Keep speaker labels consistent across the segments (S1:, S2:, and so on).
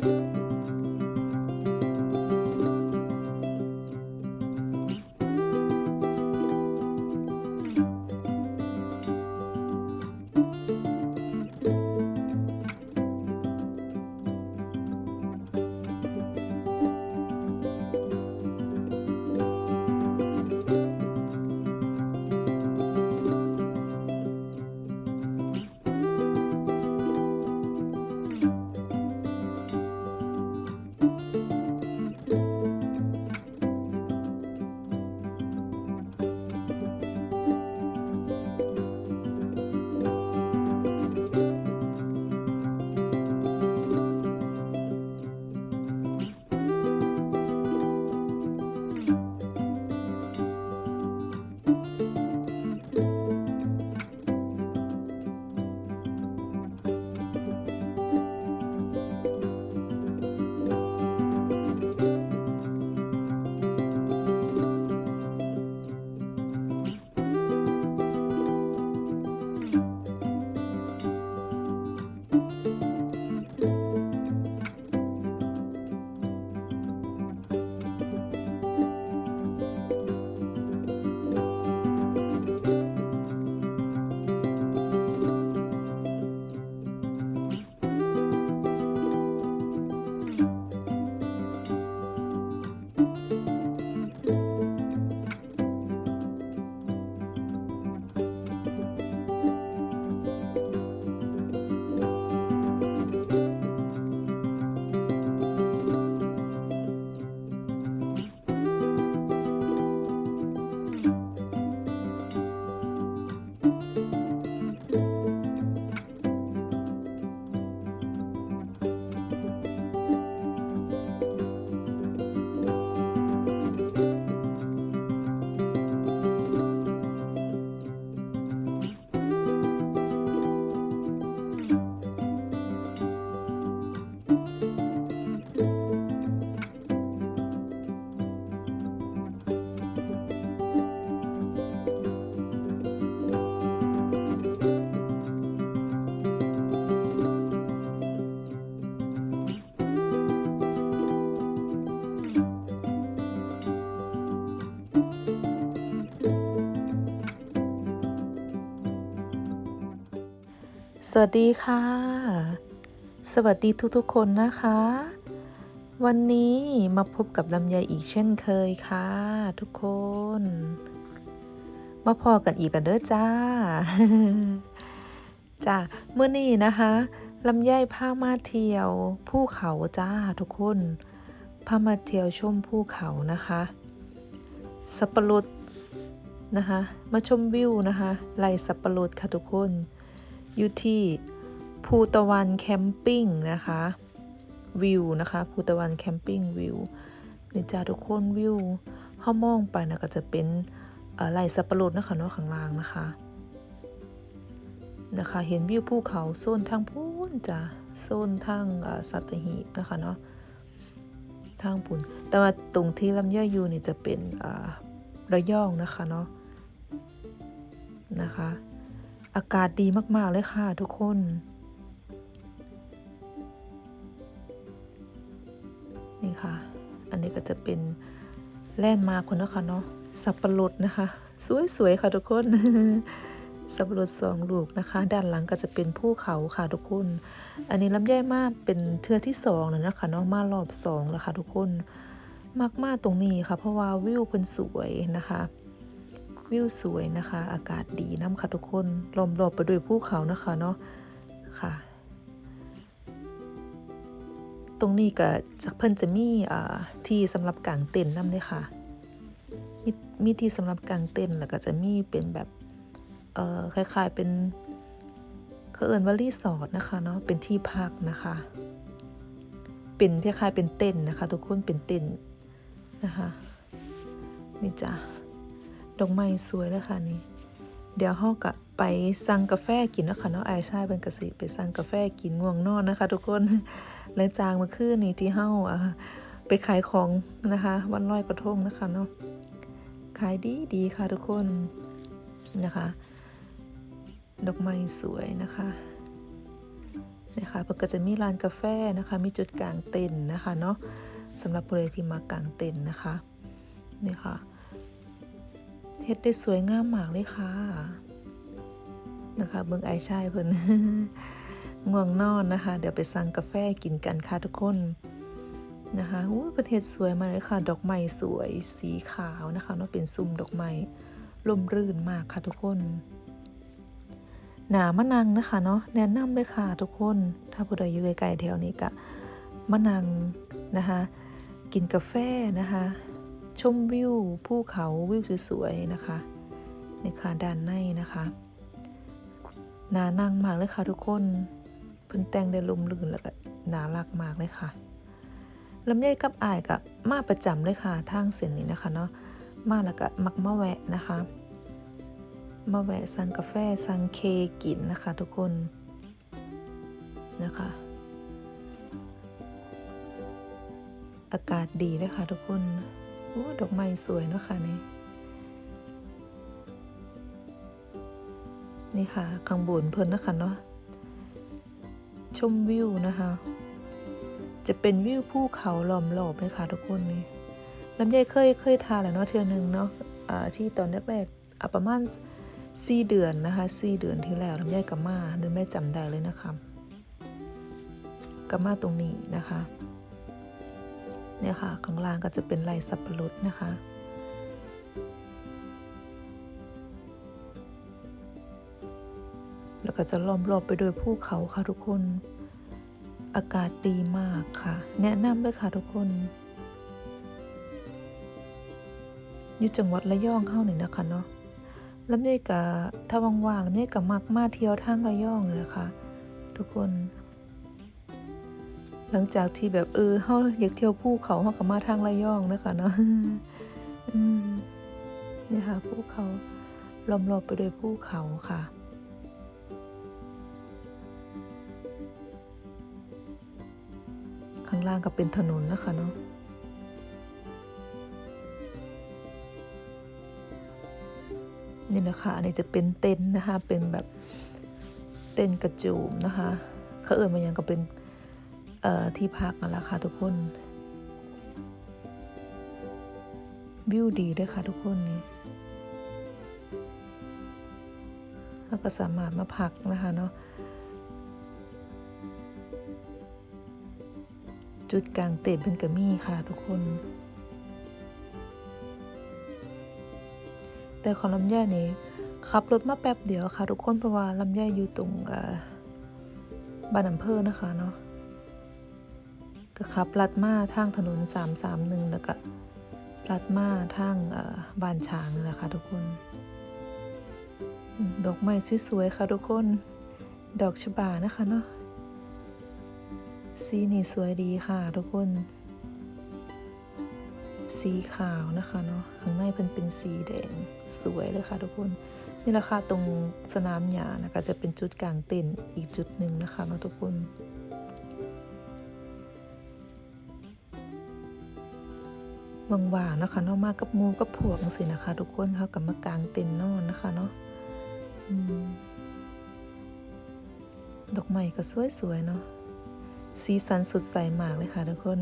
S1: ส วัสดีค่ะ สวัสดีทุกๆคนนะคะ วันนี้มาพบกับลำไยอีกเช่นเคยค่ะ ทุกคน มาพอกันอีกกันเด้อจ้าจ้าเมื่อนี้นะคะลำไยพามาเที่ยวภูเขาจ้าทุกคนพามาเที่ยวชมภูเขานะคะสับปะรดนะคะ มาชมวิวนะคะไล่สับปะรดค่ะทุกคน อยู่ที่ภูตะวันแคมปิ้งนะคะวิวนะคะภูตะวันแคมปิ้งวิวนี่จ้าทุกคนวิวห้ามองไปนะก็จะเป็นไหลสับปะรดนะคะเนาะข้างล่างนะคะนะคะ เห็นวิวภูเขาโซนทางพูนจ้าโซนทางสัตหีบนะคะเนาะทางปุ่นแต่ว่าตรงที่ลำไยอยู่นี่จะเป็นระยองนะคะเนาะนะคะ อากาศดีมากๆเลยค่ะทุกคน นี่ค่ะ อันนี้ก็จะเป็นแล่นด์มาคคนนะคะเนาะสับปะรดนะคะ สวยๆค่ะทุกคน สับปะรดสองลูกนะคะ ด้านหลังก็จะเป็นภูเขาค่ะทุกคน อันนี้ลำไยมากเป็นเทือที่สองแล้วนะคะเนาะมารอบสองแล้วค่ะทุกคนมากๆตรงนี้ค่ะ เพราะว่าวิวเป็นสวยนะคะ วิวสวยนะคะ อากาศดีน้ำค่ะทุกคนล้อมรอบไปด้วยภูเขานะคะเนาะค่ะ ตรงนี้ก็จะเพิ่นจะมีอ่าที่สำหรับกางเต็นท์น้ำเลยค่ะมีมีที่สำหรับกางเต็นท์แล้วก็จะมีเป็นแบบเอ่อคล้ายๆเป็นเขาเอินว่ารีสอร์ทนะคะเนาะเป็นที่พักนะคะ เป็นคล้ายๆเป็นเต็นท์นะคะ ทุกคนเป็นเต็นท์นะคะนี่จ้ะ ดอกไม้สวยเลยค่ะนี่ เดี๋ยวเฮากะไปสั่งกาแฟกินนะคะเนาะไอชายเป็นกสิไปสั่งกาแฟกินง่วงนอนนะคะ ทุกคนหลังจากเมื่อคืนนี้ที่เฮาอะไปขายของนะคะ วันลอยกระทงนะคะเนาะขายดีดีค่ะทุกคนนะคะ ดอกไม้สวยนะคะนะคะเพิ่นก็จะมีร้านกาแฟนะคะ มีจุดกลางเต็นท์นะคะเนาะสำหรับผู้ใดที่มากางเต็นท์นะคะนี่ค่ะ เฮ็ดได้สวยงามมากเลยค่ะ นะคะ เบิ่งไอชายเพิ่นง่วงนอนนะคะ เดี๋ยวไปสั่งกาแฟกินกันค่ะทุกคนนะคะอู้ประเทศสวยมากเลยค่ะ ดอกไม้สวยสีขาวนะคะเนาะเป็นซุ้มดอกไม้ลมรื่นมากค่ะทุกคน หนามะนังนะคะเนาะแนะนำเลยค่ะทุกคน ถ้าผู้ใดอยู่ไกลๆแถวนี้ก็มะนังนะคะ กินกาแฟนะคะ ชมวิวภูเขาวิวสวยๆนะคะนี่ค่ะด้านในนะคะนานั่งมากเลยค่ะทุกคนเพิ่นแต่งได้ลมลื่นแล้วก็น่ารักมากเลยค่ะลำไยกับอายกับมาประจำเลยค่ะทางเส้นนี้นะคะเนาะมาแล้วก็มักมาแวะนะคะมาแวะสั่งกาแฟสั่งเคกินนะคะ ทุกคนนะคะ อากาศดีเลยค่ะทุกคน อ้ดอกไม้สวยเนาะค่ะนี่ นี่ค่ะข้างบนเพิ่นนะคะเนาะ ชมวิวนะคะ จะเป็นวิวภูเขาล้อมรอบเลยค่ะทุกคนนี่ลำไยเคยเคยทานแล้วเนาะเทือหนึงเนาะที่ตอนแรกๆอะประมาณสี่เดือนนะคะสี่เดือนที่แล้วลำไยกับมาดินไม่จำได้เลยนะคะกับมาตรงนี้นะคะ เนี่ยค่ะข้างล่างก็จะเป็นลายสับปะรดนะคะ แล้วก็จะล้อมรอบไปด้วยภูเขาค่ะทุกคน อากาศดีมากค่ะ แนะนำเลยค่ะทุกคนอยู่จังหวัดระยองเฮ้าหนึ่งนะคะเนาะแลำไยกะถ้าว่างๆลำไยกะมักมาเที่ยวทางระยองเลยค่ะ ทุกคน หลังจากที่แบบเออเฮาอยากเที่ยวภูเขาเฮาก็มาทางระยองนะคะเนาะนี่ค่ะภูเขาล้อมรอบไปด้วยภูเขาค่ะข้างล่างก็เป็นถนนนะคะเนาะนี่นะคะอันนี้จะเป็นเต็นท์นะคะ เป็นแบบเต็นท์กระจูมนะคะเขาเอ่ยมายังก็เป็น ที่พักนั่นแหละค่ะทุกคนวิวดีด้วยค่ะทุกคนนี่แล้วก็สามารถมาพักนะคะเนาะจุดกลางเต็นท์เป็นกระมี่ค่ะทุกคน แต่ของลำไยนี่ขับรถมาแป๊บเดียวค่ะ ทุกคนเพราะว่าลำไยอยู่ตรงบ้านอำเภอนะคะเนาะ ก็ขับลัดมาทางถนน 331 แล้วก็ลัดมาทางบ้านช้างนี่แหละค่ะทุกคน ดอกไม้สวยๆค่ะทุกคน ดอกชบานะคะเนาะสีนี่สวยดีค่ะทุกคน สีขาวนะคะเนาะข้างในเป็นเป็นสีแดงสวยเลยค่ะทุกคน นี่แหละค่ะตรงสนามหญ้านะคะจะเป็นจุดกลางเต็นท์อีกจุดหนึ่งนะคะเนาะทุกคน ว่างๆนะคะเนาะมากับมูกับพวกสินะคะ ทุกคนเขากับมากางเต็นนอนนะคะเนาะอดอกไม้ก็สวยๆเนาะสีสันสดใสมากเลยค่ะทุกคน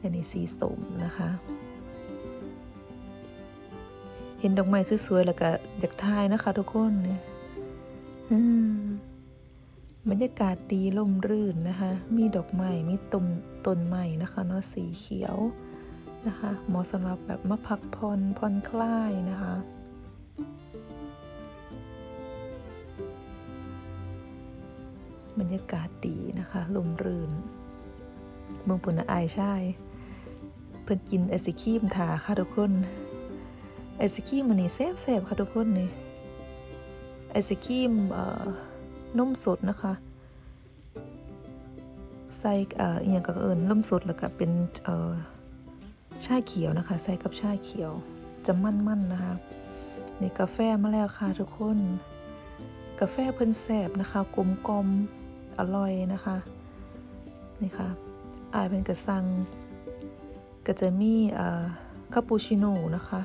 S1: อันนี้สีส้มนะคะ เห็นดอกไม้สวยๆแล้วก็อยากถ่ายนะคะ ทุกคนเนี่ยบรรยากาศดีลมรื่นนะคะ มีดอกไม้มีต้นต้นไม้นะคะเนาะสีเขียว นะคะเหมาะสำหรับแบบมาพักผ่อนผ่อนคลายนะคะบรรยากาศดีนะคะลมรื่นเมืองปุณอายใชายเพิ่นกินไอศครีมทาค่ะทุกคนไอศครีมมันนี่แซ่บๆค่ะทุกคนนี่ไอศครีมเอ่อนมสดนะคะใส่เอ่ออย่างกับเอิญนมสดแล้วก็เป็นเอ่อ ชาเขียวนะคะ ใส่กับชาเขียวจะมั่นๆนะคะนี่กาแฟมาแล้วค่ะทุกคน กาแฟเพิ่นแซ่บนะคะกลมกลมอร่อยนะคะนี่ค่ะอายเป็นกระซังก็จะมีคาปูชิโน่นะคะ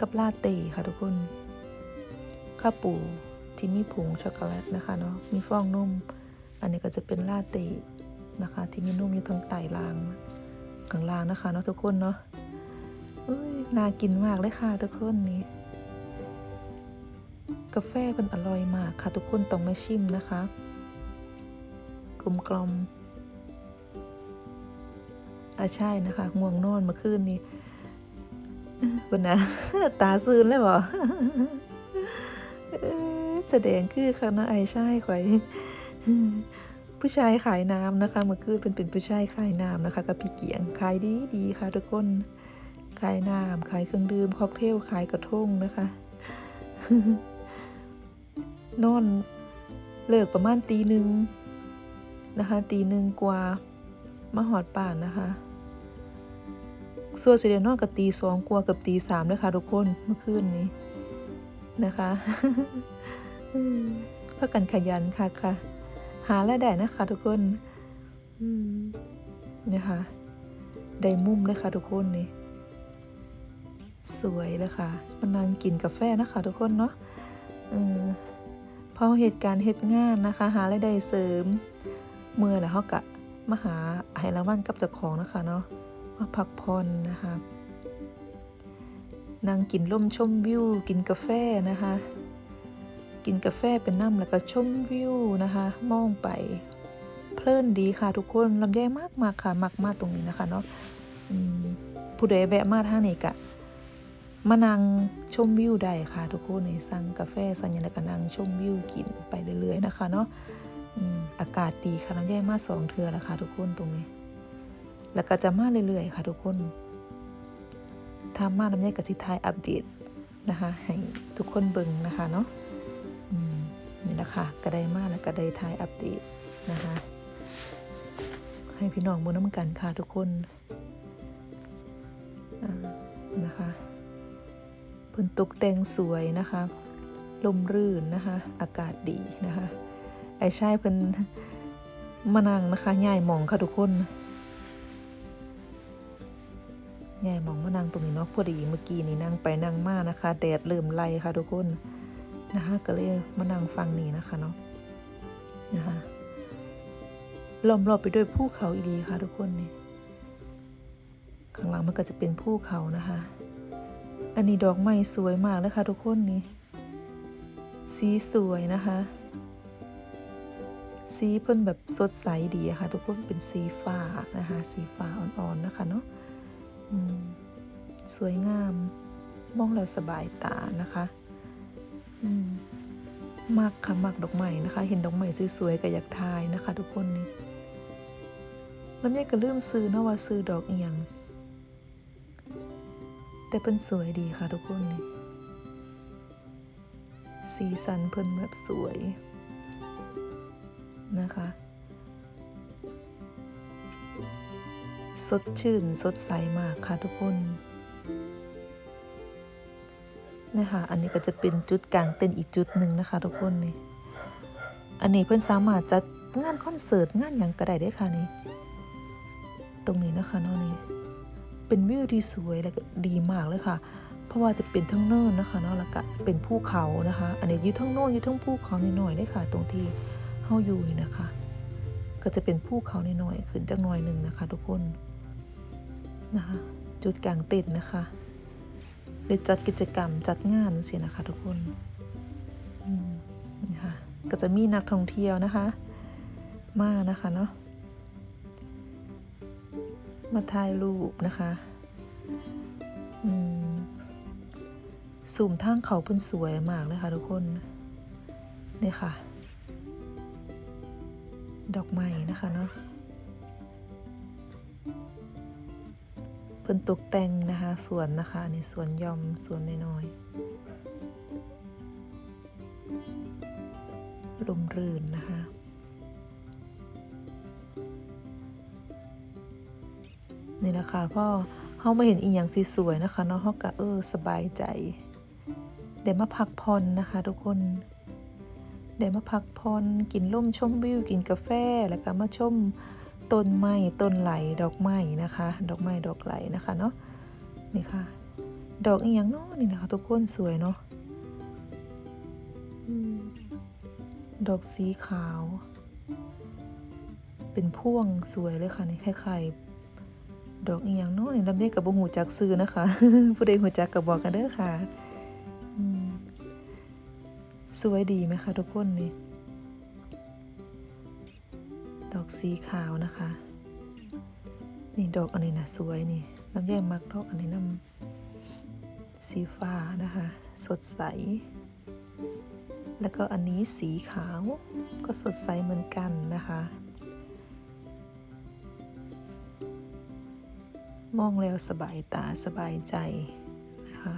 S1: กับลาเต้ค่ะทุกคนคาปูที่มีผงช็อกโกแลตนะคะเนาะมีฟองนมอันนี้ก็จะเป็นลาเต้นะคะ ที่มีนุ่มอยู่ทางใต้ล่าง ข้างล่างนะคะเนาะทุกคนเนาะอุ้ยน่ากินมากเลยค่ะทุกคนนี่กาแฟมันอร่อยมากค่ะ ทุกคนต้องมาชิมนะคะกลมกลอมอะใช่นะคะง่วงนอนเมื่อคืนนี้คุณนะตาซืนเลยบ่เอ้ยแสดงคือค่ะนะไอ้ใช่ข่อย ผู้ชายขายน้ำนะคะ เมื่อคืนเป็นเป็นผู้ชายขายน้ำนะคะกับพี่เกียงขายดีดีค่ะทุกคนขายน้ำขายเครื่องดื่มค็อกเทลขายกระทงนะคะนอนเลิกประมาณตีหนึ่งนะคะตีหนึ่งกว่ามาหอดป่านนะคะส่วนเสิเดนอนกับตีสองกว่ากับตีสามเลยค่ะทุกคนเมื่อคืนนี้นะคะเพื่อกันขยันค่ะค่ะ หารายได้นะคะ ทุกคนนะคะได้มุมเลยค่ะทุกคนนี่สวยเลยค่ะมานั่งกินกาแฟนะคะ ทุกคนเนาะเออพอเหตุการณ์เหตุงานนะคะ หารายได้เสริม เมื่อแล้วเขากะมาหาให้รางวัลกับเจ้าของนะคะเนาะมาพักผ่อนนะคะนั่งกินลมชมวิวกินกาแฟนะคะ กินกาแฟเป็นน้ำแล้วก็ชมวิวนะคะ มองไป เพลินดีค่ะทุกคนลำไยมากมากค่ะมากมากตรงนี้นะคะเนาะผู้ใดแวะมาท่านี้กะมานั่งชมวิวได้ค่ะทุกคนในสั่งกาแฟสั่งหยังแล้วก็นั่งชมวิวกินไปเรื่อยๆนะคะเนาะอากาศดีค่ะลำไยมาสองเทือแล้วค่ะทุกคนตรงนี้ แล้วก็จะมาเรื่อยๆ ค่ะทุกคนถ้ามาลำไยกับสิทายอัปเดตนะคะให้ทุกคนเบิ่งนะคะเนาะ นี่แหละค่ะก็ไดมาแล้วก็ได้ทายอัปเดตนะคะ ให้พี่น้องบนน้ำกันค่ะทุกคนนะคะเพิ่นตกแต่งสวยนะคะลมรื่นนะคะ อากาศดีนะคะ ไอ้ชายเพิ่นมานั่งนะคะย่ายหมองค่ะทุกคนย่ายหมองมานั่งตรงนี้เนาะพอดีเมื่อกี้นี่นั่งไปนั่งมานะคะ แดดเริ่มไล่ค่ะทุกคน นะคะก็เลยมานั่งฟังนี่นะคะเนาะนะคะล้อมรอบไปด้วยภูเขาอีดีค่ะทุกคนนี่ข้างหลังมันก็จะเป็นภูเขานะคะ อันนี้ดอกไม้สวยมากเลยค่ะทุกคนนี่สีสวยนะคะ สีเพิ่นแบบสดใสดีะค่ะ ทุกคนเป็นสีฟ้านะคะสีฟ้าอ่อนๆนะคะเนาะสวยงามมองแล้วสบายตานะคะ มมักค่ะมักดอกไม้นะคะ เห็นดอกไม้สวยๆก็อยากทายนะคะ ทุกคนนี่ล้วแม่ก็ลืมซื้อนะว่าซื้อดอกอีหยังแต่เพิ่นสวยดีค่ะทุกคนนี่สีสันเพิ่นแบบสวยนะคะ สดชื่นสดใสมากค่ะทุกคน นะคะ อันนี้ก็จะเป็นจุดกลางเต้นท์อีกจุดหนึ่งนะคะ ทุกคนนี่ อันนี้เพิ่อนสามารถจัดงานคอนเสิร์ตงานอย่างก็ได้เด้ค่ะนี่ ตรงนี้นะคะนาะนี่เป็นวิวที่สวยและดีมากเลยค่ะ เพราะว่าจะเป็นทั้งเนินนะคะนาะแล้วก็เป็นภูเขานะคะ อันนี้อยู่ทั้งโน้นอยู่ทั้งภูเขานิดหน่อยได้ค่ะ ตรงที่เฮาอยู่นี่นะคะ ก็จะเป็นภูเขานิดหน่อยขึ้นจากหน่อยหนึ่งนะคะ ทุกคนนะคะจุดกลางเต็นท์นะคะ หรือจัดกิจกรรมจัดงานสินะคะทุกคนนี่ค่ะก็จะมีนักท่องเที่ยวนะคะ มานะคะเนาะมาถ่ายรูปนะคะสูมทางเขาเพิ่นสวยมากเลยค่ะทุกคนนี่ค่ะ ดอกไม้นะคะเนาะ พิ่นตกแต่งนะคะสวนนะคะอันนี่สวนยอมสวนน้อยๆลมรื่นนะคะนี่นะคะพ่อเขาไม่เห็นอีหยังสสวยๆนะคะเนาะเขาก็เออสบายใจเดี๋ยวมาพักผ่อนนะคะ ทุกคนเดี๋ยวมาพักผ่อนกินล่มชมวิวกินกาแฟแล้วก็มาชม ต้นไม้ต้นไหลดอกไม้นะคะ ดอกไม้ดอกไหลนะคะเนาะนี่ค่ะ ดอกอีหยังเนาะนี่นะคะ ทุกคนสวยเนาะดอกสีขาว เป็นพ่วงสวยเลยค่ะนี่คล้ายๆดอกอีหยังเนาะนี่ลำไยกับบ่ฮู้จักซื้อนะคะ ผู้ใดฮู้จักก็บบอกกันเด้อค่ะสวยดีไหมคะทุกคนนี่ อกสีขาวนะคะ นี่ดอกอันนี้นะสวยนี่ลำไยมักดอกอันนี้น้ำสีฟ้านะคะ สดใส แล้วก็อันนี้สีขาวก็สดใสเหมือนกันนะคะ มองแล้วสบายตาสบายใจนะคะ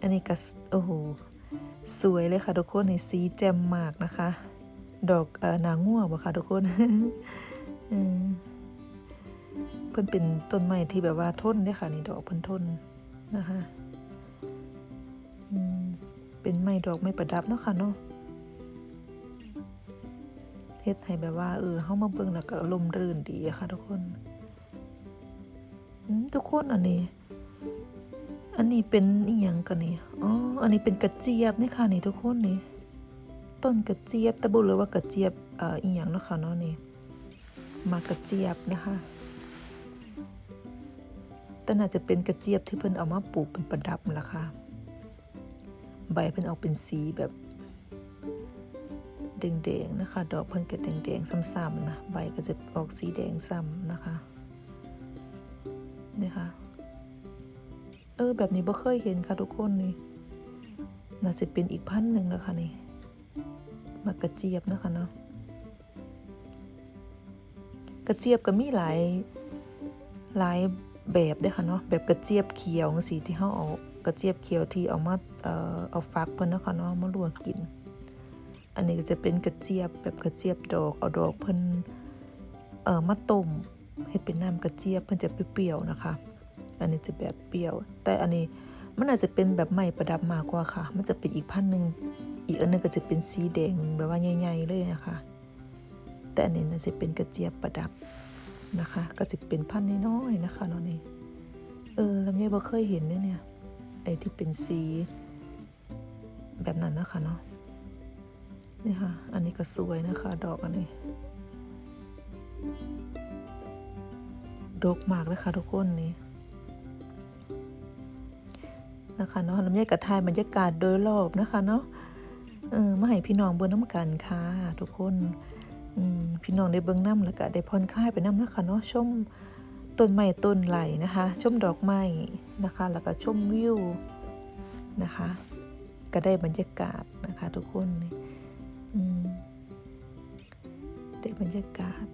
S1: อันนี้ก็สโอ้โหสวยเลยค่ะทุกคนในสีแจ่มมากนะคะ ดอกอนางง่วงบ่ค่ะทุกคนเพิ่นเป็นต้นไม้ที่แบบว่าทนเด้ค่ะ นี่ดอกเพิ่นทนนะคะเป็นไม้ดอกไม้ประดับเนาะค่ะเนาะเฮ็ดให้แบบว่าเออเฮามาเบิ่งแล้วก็ลมรื่นดีอะค่ะ ทุกคนอืมทุกคนอันนี้ อันนี้เป็นอีหยังกันนี่อ๋ออันนี้เป็นกระเจี๊ยบนี่ค่ะนี่ทุกคนนี่ ต้นกระเจี๊ยบแต่บ่รู้ว่ากระเจี๊ยบเอ่ออีหยังเนาะค่ะเนาะนี่มากระเจี๊ยบนะคะแต่น่าจะเป็นกระเจี๊ยบที่เพิ่นเอามาปลูกเป็นประดับล่ะค่ะใบเพิ่นออกเป็นสีแบบแดงๆนะคะ ดอกเพิ่นก็แดงๆซ้ำๆนะใบก็จะออกสีแดงซ้ำนะคะนี่ค่ะเออแบบนี้บ่เคยเห็นค่ะทุกคนนี่น่าสิเป็นอีกพันธุ์หนึ่งแล้วค่ะนี่ มากระเจี๊ยบนะคะเนาะกระเจี๊ยบก็มีหลายหลายแบบด้อค่ะเนาะแบบกระเจี๊ยบเขียวจังซี่ที่เฮาเอากระเจี๊ยบเขียวที่เอามาเอ่อเอาฟักเพิ่นนะคะเนาะมาลวกกิน อันนี้ก็จะเป็นกระเจี๊ยบแบบกระเจี๊ยบดอกเอาดอกเพิ่นเอ่อมาต้มเฮ็ดเป็นน้ำกระเจี๊ยบเพิ่นจะเปรี้ยวๆนะคะ อันนี้จะแบบเปรี้ยว แต่อันนี้มันอาจจะเป็นแบบไม้ประดับมากกว่าค่ะ มันจะเป็นอีกพันหนึ่ง อีกอันหนึงก็จะเป็นสีแดงแบบว่าใหญ่ๆเลยนะคะ แต่อันนี้น่าจะเป็นกระเจี๊ยบประดับนะคะ ก็จะเป็นพันน้อยๆนะคะเนาะนี่เออลำไยบ่เคยเห็นเนี่ยเนี่ยไอ้ที่เป็นสีแบบนั้นนะคะเนาะนี่ค่ะ อันนี้ก็สวยนะคะ ดอกอันนี้ดกมากเลยค่ะทุกคนนี่นะคะเนาะลำไยกระทายบรรยากาศโดยรอบนะคะเนาะ เออมาให้พี่น้องเบิ่งน้ำกันค่ะทุกคนพี่น้องได้เบิ่งน้ำแล้วก็ได้ผ่อนคลายไปน้ำนะคะเนาะชมต้นไม้ต้นไหลนะคะ ชมดอกไม้นะคะ แล้วก็ชมวิวนะคะ ก็ได้บรรยากาศนะคะ ทุกคนได้บรรยากาศ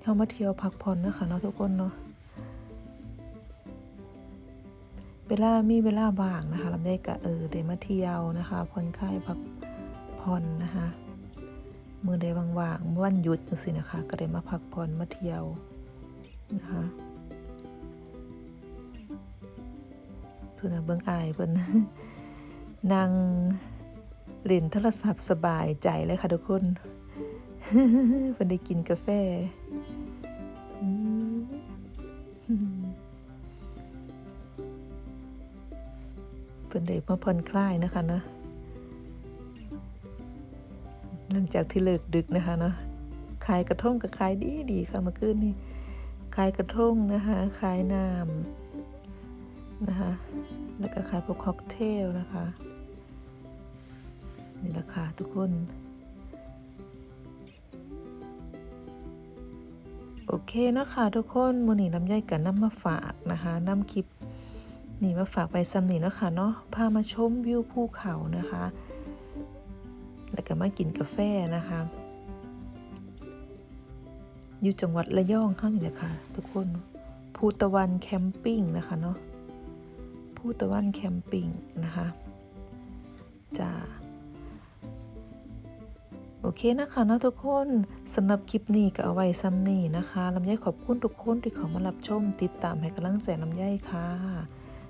S1: เข้ามาเที่ยวพักผ่อนนะคะเนาะทุกคนเนาะ เวลามีเวลาว่างนะคะลำไยกะเออได้มาเที่ยวนะคะผ่อนคลายพักผ่อนนะคะมือใดว่างๆเมื่อวันหยุดจังสินะคะ ก็ได้มาพักผ่อนมาเที่ยวนะคะเพื่อนเบิ่งอายเพิ่อนนั่งเล่นโทรศัพท์สบายใจเลยค่ะทุกคนเพิ่อนได้กินกาแฟ เพิ่นได้มาผ่อนคลายนะคะนะหลังจากที่เลิกดึกนะคะเนาะขายกระทงกับขายดีดีค่ะเมื่อคืนนี้ขายกระทงนะคะขายน้ำนะคะแล้วก็ขายพวกค็อกเทลนะคะนี่แหละค่ะทุกคน โอเคนะคะทุกคนมื้อนี้ลำไยกับนนำมาฝากนะคะน้ำคลิป นี่มาฝากไปซ้ำนี่เนาะค่ะเนาะพามาชมวิวภูเขานะคะ แล้วก็มากินกาแฟนะคะ อยู่จังหวัดระยองข้างนี่แหละค่ะ ทุกคนภูตะวันแคมปิ้งนะคะเนาะภูตะวันแคมปิ้งนะคะจ้าโอเคนะคะเนาะทุกคนสำหรับคลิปนี้ก็เอาไว้ซ้ำนี่นะคะลำไยขอบคุณทุกคนที่เขามารับชม ติดตามให้กำลังใจลำไยค่ะ